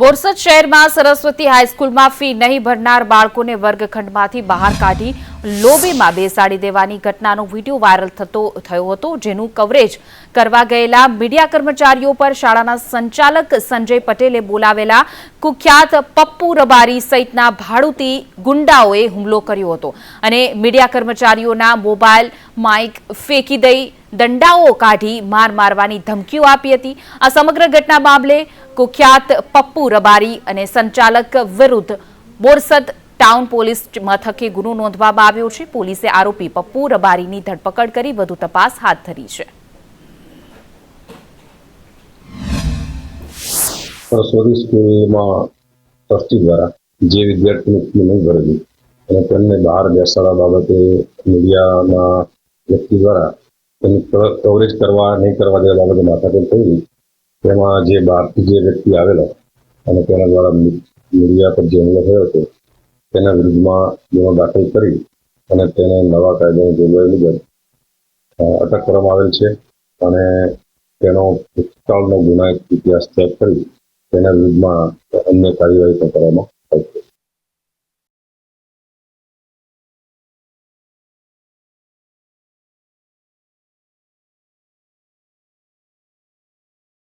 બોરસદ શહેરમાં સરસ્વતી હાઈસ્કૂલમાં ફી નહીં ભરનાર બાળકોને વર્ગખંડમાંથી બહાર કાઢી લોબીમાં બેસાડી દેવાની ઘટનાનો વીડિયો વાયરલ થતો થયો હતો, જેનું કવરેજ કરવા ગયેલા મીડિયા કર્મચારીઓ પર શાળાના સંચાલક સંજય પટેલે બોલાવેલા કુખ્યાત પપ્પુ રબારી સહિતના ભાડુતી ગુંડાઓએ હુમલો કર્યો હતો. અને મીડિયા કર્મચારીઓના મોબાઈલ માઇક ફેંકી દઈ દંડાઓ કાઢી માર મારવાની ધમકીઓ આપી હતી. આ સમગ્ર ઘટના મામલે કુખ્યાત પપ્પુ રબારી અને સંચાલક વિરુદ્ધ બોરસદ ટાઉન પોલીસ મથકે ગુનો નોંધવામાં આવ્યો છે. પોલીસે આરોપી પપ્પુ રબારીની ધરપકડ કરી વધુ તપાસ હાથ ધરી છે. જે વિદ્યાર્થીની બહાર બેસાડવા બાબતે મીડિયાના વ્યક્તિ દ્વારા તેની કવરેજ કરવા, નહીં કરવા જેવા બાબતે માથાકૂટ થઈ તેમાં જે બહારથી જે વ્યક્તિ આવેલો અને તેના દ્વારા મીડિયા પર જે હુમલો થયો હતો, તેના વિરુદ્ધમાં ગુનો દાખલ કરી અને તેને નવા કાયદાની જોગવાઈ મુજબ અટક કરવામાં આવેલ છે અને તેનો ભૂતકાળનો ગુનાહિત ઇતિહાસ ચેક કરી તેના વિરુદ્ધમાં અન્ય કાર્યવાહી પણ કરવામાં